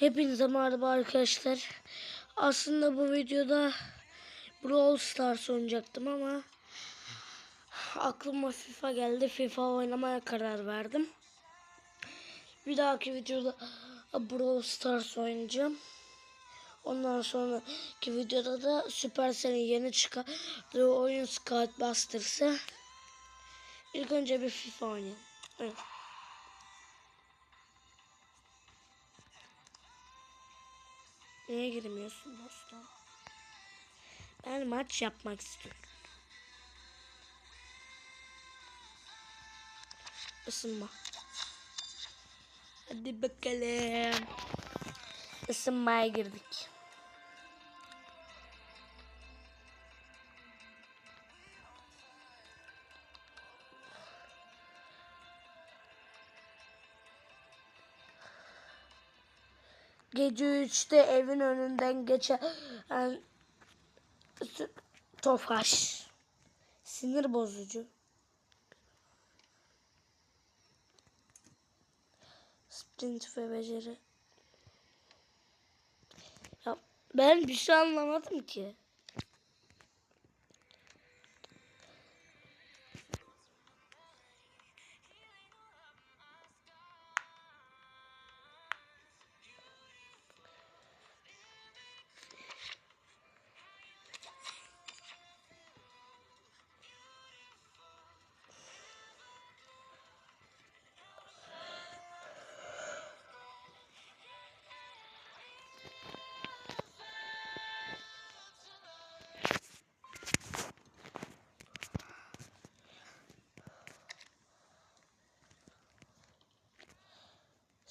Hepinize merhaba arkadaşlar. Aslında bu videoda Brawl Stars oynayacaktım ama aklıma FIFA geldi. FIFA oynamaya karar verdim. Bir dahaki videoda Brawl Stars oynayacağım. Ondan sonraki videoda da Supercell'in yeni çıkardığı oyun Scout Busters'ı. İlk önce bir FIFA oynayalım. Evet. Niye girmiyorsun dostum? Ben maç yapmak istiyorum. Isınma. Hadi bakalım. Isınmaya girdik. Gece 3'te evin önünden geçen yani, Tofaş. Sinir bozucu. Sprint ve beceri. Ya ben bir şey anlamadım ki.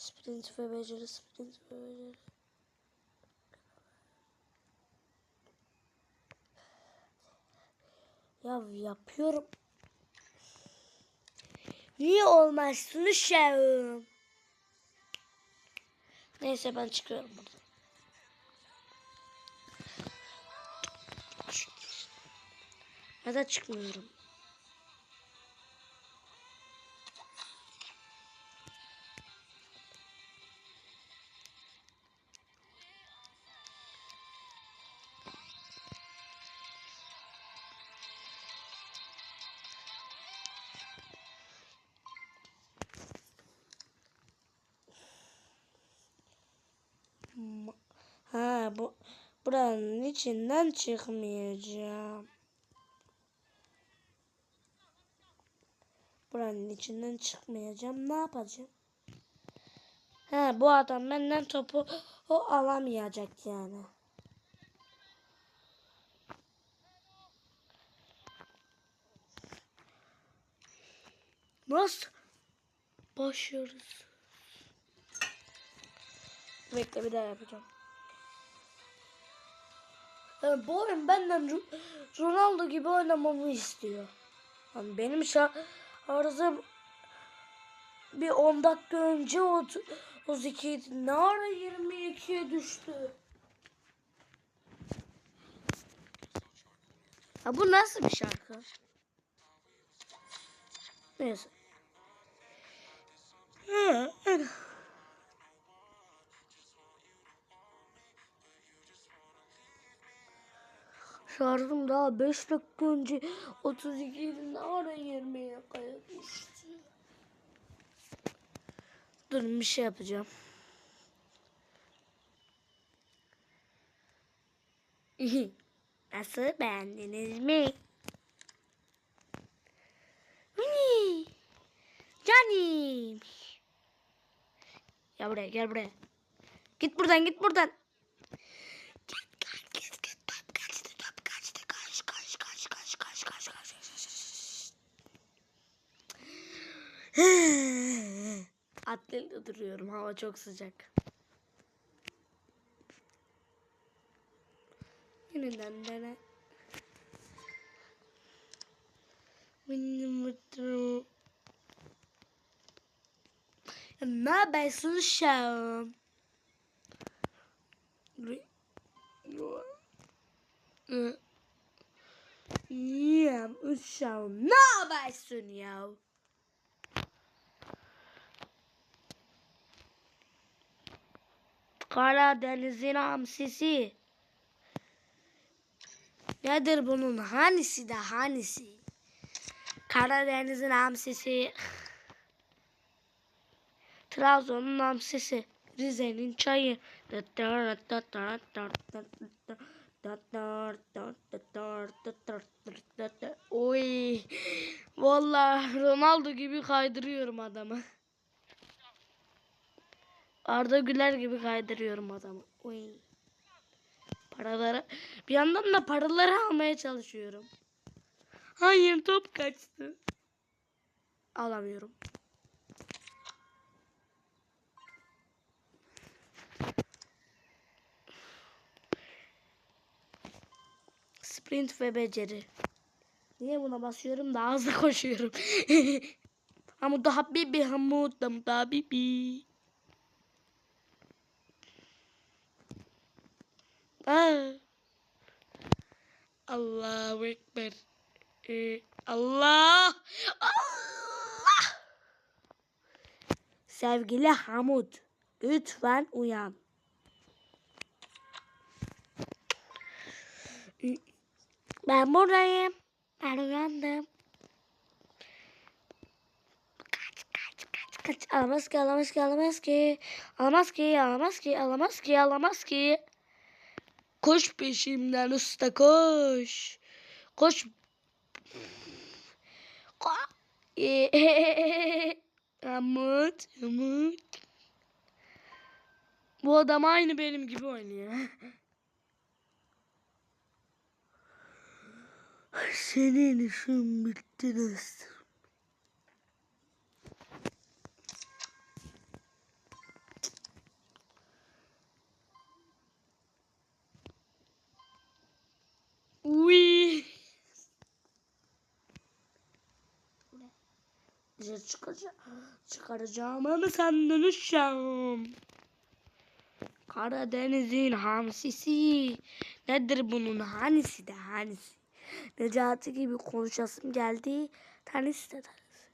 Sprint ve beceri, sprint ve beceri. Ya yapıyorum. Niye olmazsın uşağım? Neyse ben çıkıyorum buradan. Ya da çıkmıyorum. Buranın içinden çıkmayacağım. Buranın içinden çıkmayacağım. Ne yapacağım? Ha bu adam benden topu o alamayacak yani. Nasıl başlıyoruz? Bekle bir daha yapacağım. Yani bu oyun benden Ro- Ronaldo gibi oynamamı istiyor. Yani benim şarjım bir 10 dakika önce 32 idi. Ne ara 22'ye düştü? Ya bu nasıl bir şarkı? Neyse. Hı, Şarjım daha 5 dakika önce 32 idi. Ne ara 20'ye kaya düştü? Durun bir şey yapacağım. Nasıl beğendiniz mi? Hıy! Canim. Ya buraya gel buraya. Git buradan git buradan. Atletle duruyorum hava çok sıcak. Yeniden dene. Benim mutlu. Ne yapıyorsun uşağım? Yiyem uşağım. Ne yapıyorsun ya? Karadeniz'in hamsisi. Nedir bunun hanisi de hanisi? Karadeniz'in hamsisi. Trabzon'un hamsisi. Rize'nin çayı. Oy. Vallahi Ronaldo gibi kaydırıyorum adamı. Arda Güler gibi kaydırıyorum adamı. Oy. Paraları bir yandan da paraları almaya çalışıyorum. Hayır top kaçtı. Alamıyorum. Sprint ve beceri. Niye buna basıyorum? Daha hızlı koşuyorum. Hamud da habibi Hamud da habibi. Allahu Ekber. Ee, Allah. Allah. Sevgili Hamud. Lütfen uyan. Ben buradayım. Ben uyandım. Kaç kaç kaç kaç. Alamaz ki alamaz ki alamaz ki. Alamaz ki alamaz ki alamaz ki alamaz ki. Koş peşimden usta koş. Koş. Ko- Amut, amut. Bu adam aynı benim gibi oynuyor. Senin işin bitti dostum. Uy. Dışarı çıkacağım. Çıkaracağım ama senden uşağım. Karadeniz'in hamsisi. Nedir bunun hanisi de hanisi. Necati gibi konuşasım geldi. Tanesi de tanesi.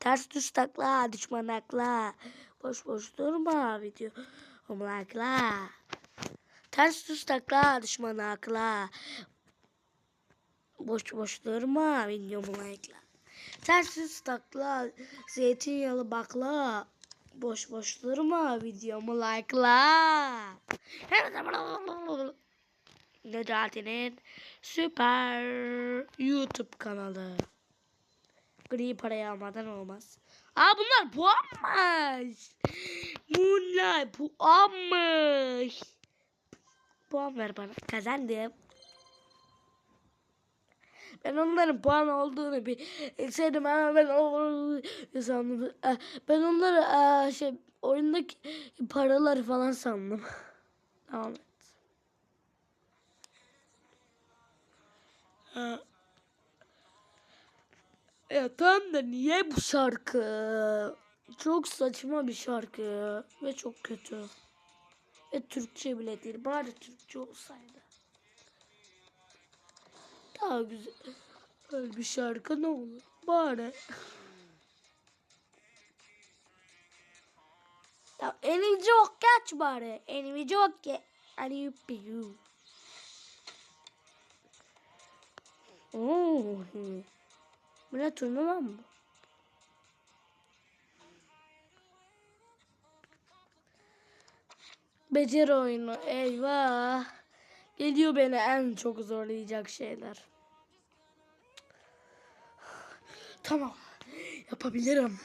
Ters düz takla, düşman akla. Boş boş durma video. Omlakla. Ters düz takla, düşman akla. Boş boş durma videomu like'la. Ters düz takla, zeytinyağlı bakla. Boş boş durma videomu like'la. Necati'nin süper YouTube kanalı. Gri parayı almadan olmaz. Aa bunlar puanmış. Bunlar puanmış. Puan ver bana. Kazandım. Ben onların puan olduğunu bilseydim ama ben o sandım. Ben onları şey oyundaki paraları falan sandım. Devam et. Ya tam da niye bu şarkı? Çok saçma bir şarkı ve çok kötü. Ve Türkçe bile değil. Bari Türkçe olsaydı. Daha güzel bir şarkı ne olur? Bari. Ya eni çok geç bari. Eni çok geç. Hadi yupiyu. Oo. Bu ne turnuva mı? Beceri oyunu. Eyvah. Geliyor beni en çok zorlayacak şeyler. Tamam. Yapabilirim.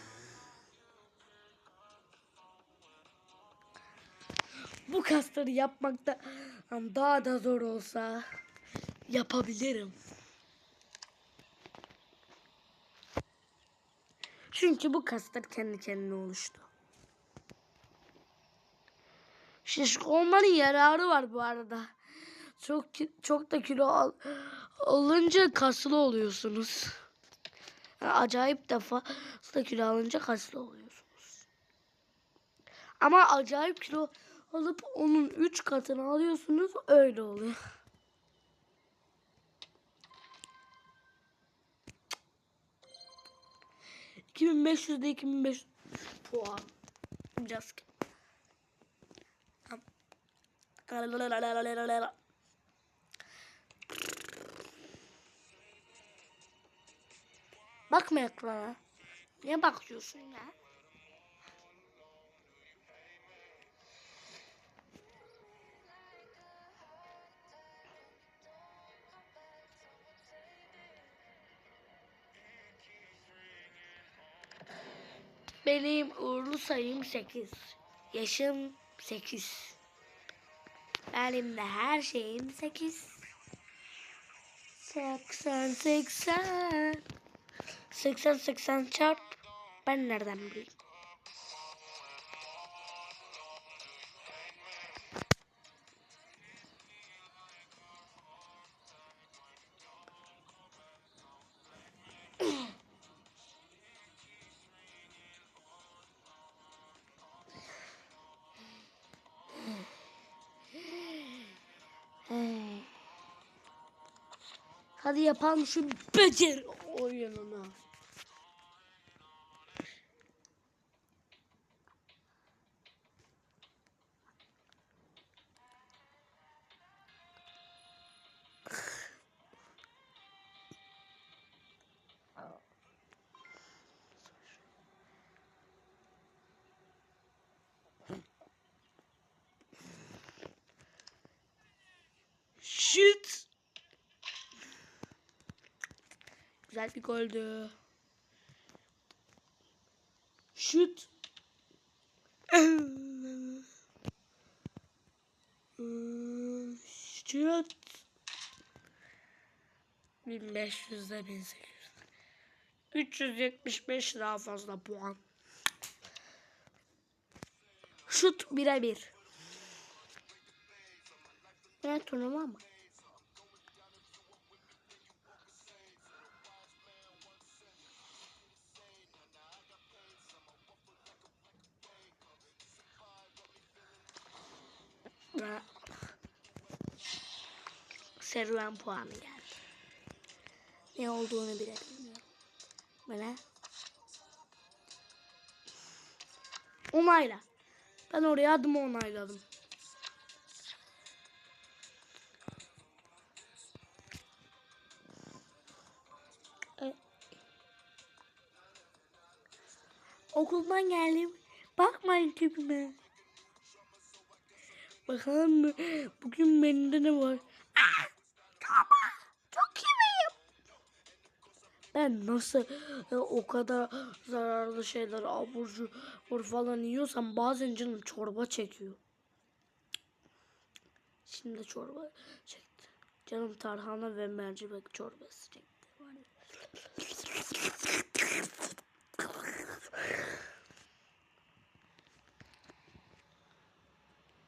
Bu kasları yapmakta daha da zor olsa yapabilirim. Çünkü bu kaslar kendi kendine oluştu. Şişko olmanın yararı var bu arada. Çok çok da kilo al, alınca kaslı oluyorsunuz. Yani acayip de fazla kilo alınca kaslı oluyorsunuz. Ama acayip kilo alıp onun 3 katını alıyorsunuz öyle oluyor. ...2500'de 2500 puan. Biraz. Bakma ekrana. Niye bakıyorsun ya? Benim uğurlu sayım 8. Yaşım 8. Benim de her şeyim 8. 80 80 80 80 çarp ben nereden bileyim? Hadi yapalım şu becer oyununu. Güzel bir goldü. Şut. Şut. 1500'de 1800. 375 daha fazla puan. Şut birebir. Ne turnuva mı? Serüven puanı geldi. Ne olduğunu bile bilmiyorum. Böyle. Onayla. Ben oraya adımı onayladım. E- Okuldan geldim. Bakmayın tipime. Bakalım mı? Bugün bende ne var? Ben nasıl e, o kadar zararlı şeyler abur cubur falan yiyorsam bazen canım çorba çekiyor. Şimdi çorba çekti. Canım tarhana ve mercimek çorbası çekti.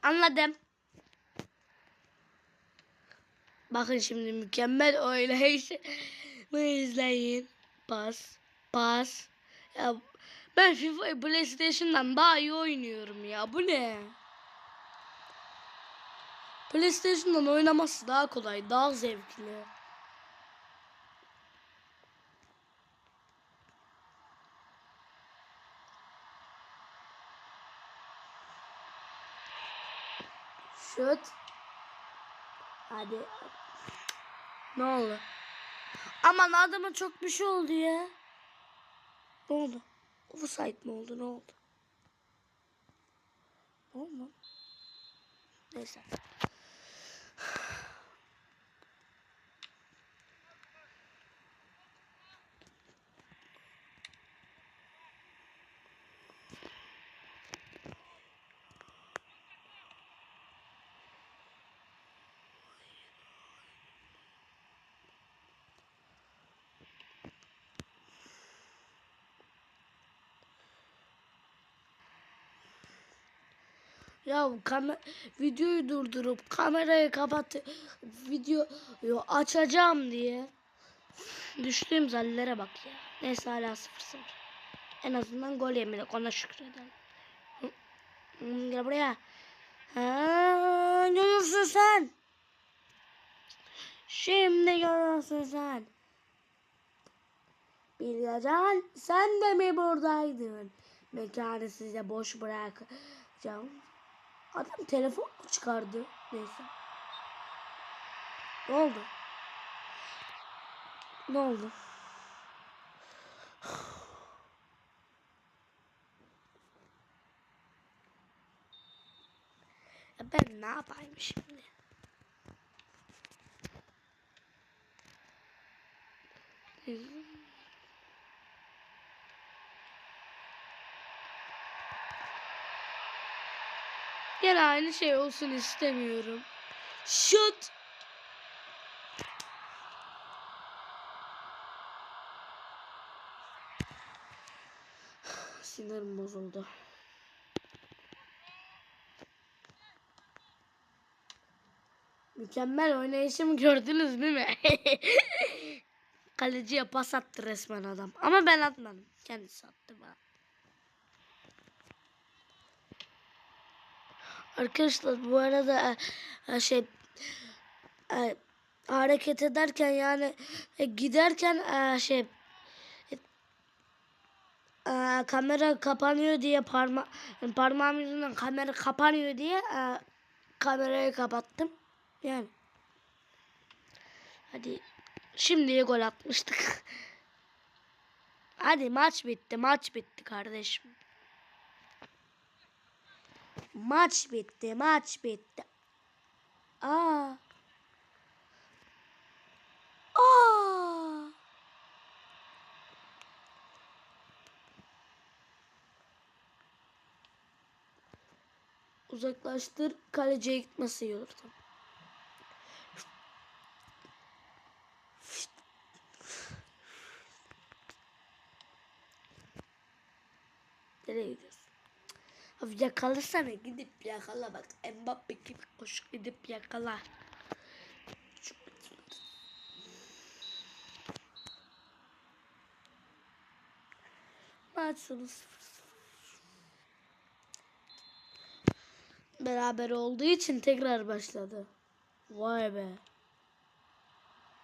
Anladım. Bakın şimdi mükemmel oynayışı. Bu izleyin. Pas. Pas. Ya ben FIFA PlayStation'dan daha iyi oynuyorum ya. Bu ne? PlayStation'dan oynaması daha kolay, daha zevkli. Şut. Hadi. Ne oldu? Aman adama çok bir şey oldu ya. Ne oldu? Offside mi oldu? Ne oldu? Ne oldu? Neyse. Ya kamer videoyu durdurup kamerayı kapat videoyu açacağım diye düştüğüm zallere bak ya. Neyse hala 0-0. En azından gol yemedik ona şükredelim. Gel buraya. Ha, görürsün sen. Şimdi görürsün sen. Bilgecan sen de mi buradaydın? Mekanı size boş bırakacağım. Adam telefon mu çıkardı? Neyse. Ne oldu? Ne oldu? Ben ne yapayım şimdi? Gene aynı şey olsun istemiyorum. Şut. Sinirim bozuldu. Mükemmel oynayışımı gördünüz değil mi? Kaleciye pas attı resmen adam. Ama ben atmadım. Kendisi attı bana. Arkadaşlar bu arada e, e, şey e, hareket ederken yani giderken şey kamera kapanıyor diye parma parmağım yüzünden kamera kapanıyor diye kamerayı kapattım. Yani hadi şimdiye gol atmıştık. hadi maç bitti maç bitti kardeşim. Maç bitti, maç bitti. Aa. Aa. Uzaklaştır, kaleciye gitmesi iyi olur. Tamam. Nereye gidiyorsun? Abi yakalasana gidip yakala bak. Mbappe gibi koş gidip yakala. Maç sonu. Beraber olduğu için tekrar başladı. Vay be.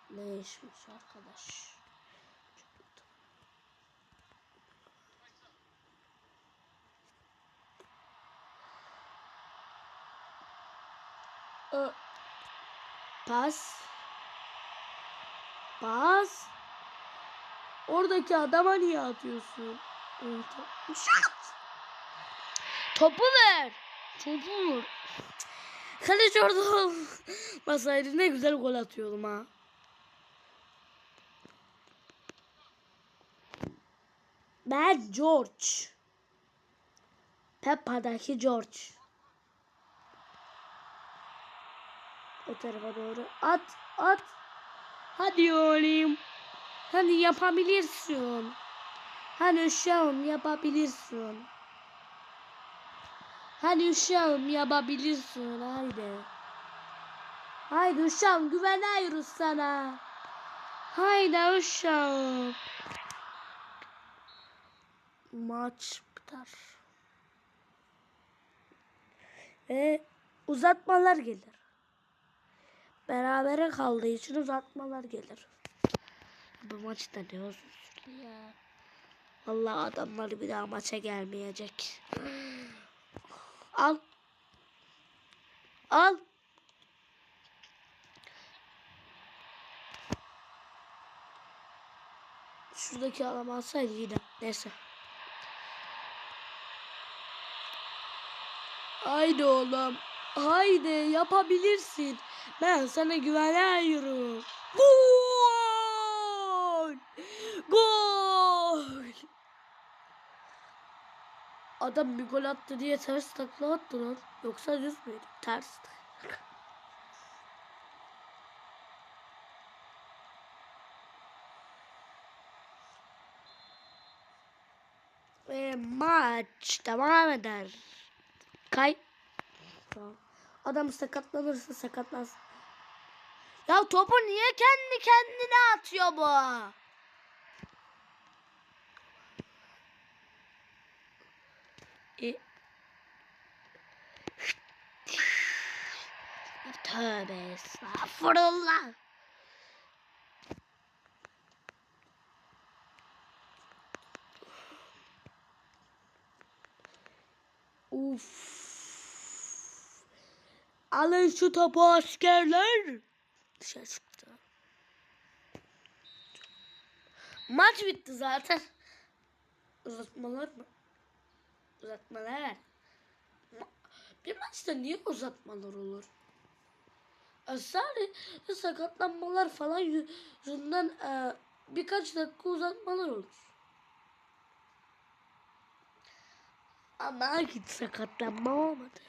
Ne işmiş arkadaş. Ö- Pas. Pas. Oradaki adama niye atıyorsun? Evet, Şut. Topu ver. Topu vur. Kaleci orada olmasaydı ne güzel gol atıyordum ha. Ben George. Peppa'daki George. O tarafa doğru. At, at. Hadi oğlum. Hadi yapabilirsin. Hadi uşağım yapabilirsin. Hadi uşağım yapabilirsin. Haydi. Haydi uşağım güveniyoruz sana. Haydi uşağım. Maç biter. Ve uzatmalar gelir. Berabere kaldığı için uzatmalar gelir. Bu maçta ne uzun ya. Vallahi adamlar bir daha maça gelmeyecek. Al. Al. Şuradaki adam alsaydı yine. Neyse. Haydi oğlum. Haydi yapabilirsin. Ben sana güveniyorum. Gol! Gol! Adam bir gol attı diye ters takla attı lan. Yoksa düz müydü? Ters. Ve maç devam eder. Kay. Tamam. Adam sakatlanırsa sakatlansın. Ya topu niye kendi kendine atıyor bu? E... Tövbe estağfurullah. Uf. Alın şu topu askerler. Dışarı çıktı. Maç bitti zaten. Uzatmalar mı? Uzatmalar. Ma- Bir maçta niye uzatmalar olur? Sadece sakatlanmalar falan yüzünden e, birkaç dakika uzatmalar olur. Ama hiç sakatlanma olmadı.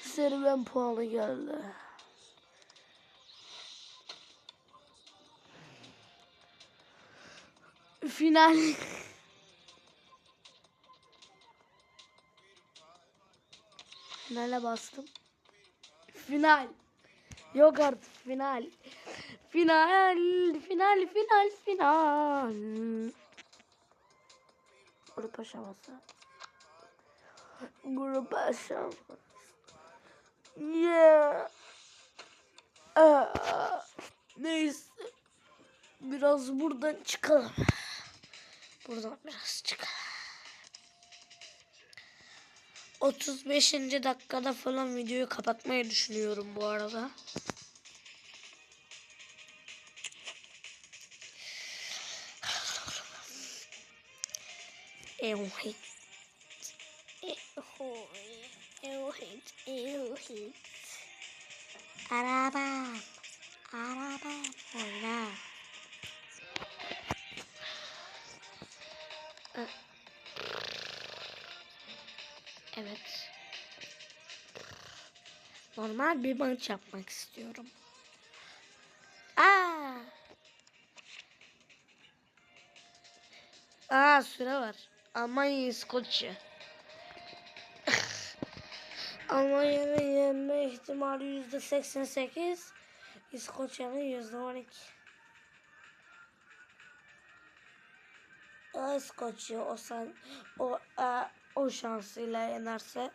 Serüven puanı geldi. Final. Finale bastım. Final. Yok artık final. Final, final, final, final. Grup aşaması. Grup aşaması. Yeah. Aa, neyse. Biraz buradan çıkalım. Buradan biraz çıkalım. 35. dakikada falan videoyu kapatmayı düşünüyorum bu arada. Evet. Evet. Araba. Araba. Oyna. Evet. Normal bir maç yapmak istiyorum. Aa. Aa süre var. Almanya İskoçya. Almanya'nın yenme ihtimali yüzde 88. İskoçya'nın yüzde 12. Aa, İskoçya o sen o e, o şansıyla yenerse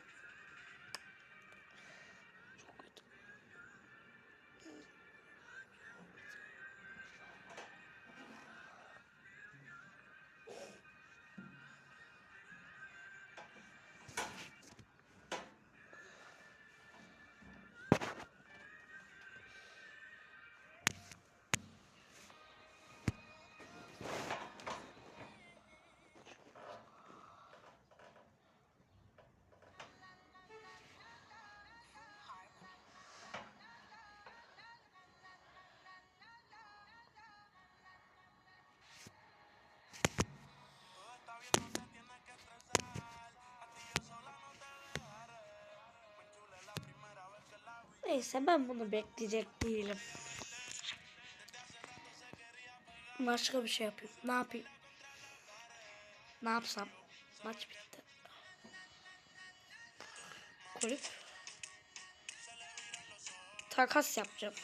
Neyse ben bunu bekleyecek değilim. Başka bir şey yapayım. Ne yapayım? Ne yapsam? Maç bitti. Kulüp. Takas yapacağım.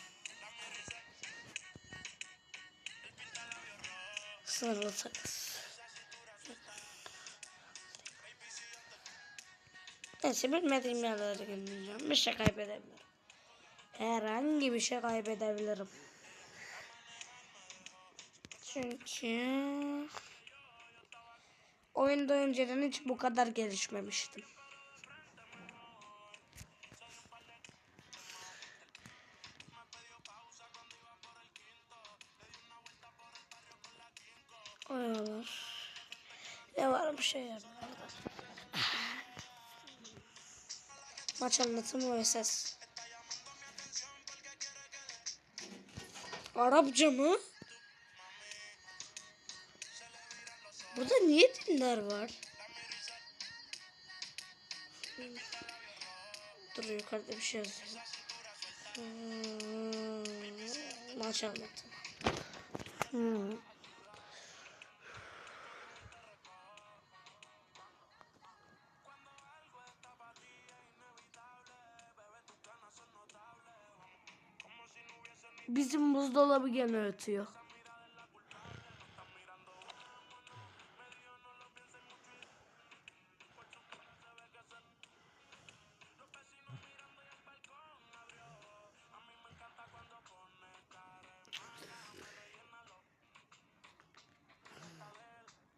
Sınırlı takas. Neyse bilmediğim yerlere girmeyeceğim. Bir şey kaybedebilirim. Herhangi bir şey kaybedebilirim. Çünkü oyunda önceden hiç bu kadar gelişmemiştim. Oyalar. Ne var bir şey. Maç anlatımı ve ses. Arapça mı? Burada niye diller var? Dur yukarıda bir şey yazıyor. Hmm, maç anlatımı. Hmm. Bizim buzdolabı gene ötüyor.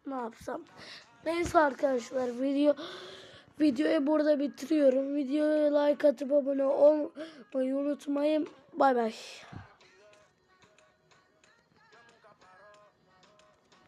ne yapsam. Neyse arkadaşlar video videoyu burada bitiriyorum. Videoya like atıp abone olmayı unutmayın. Bay bay.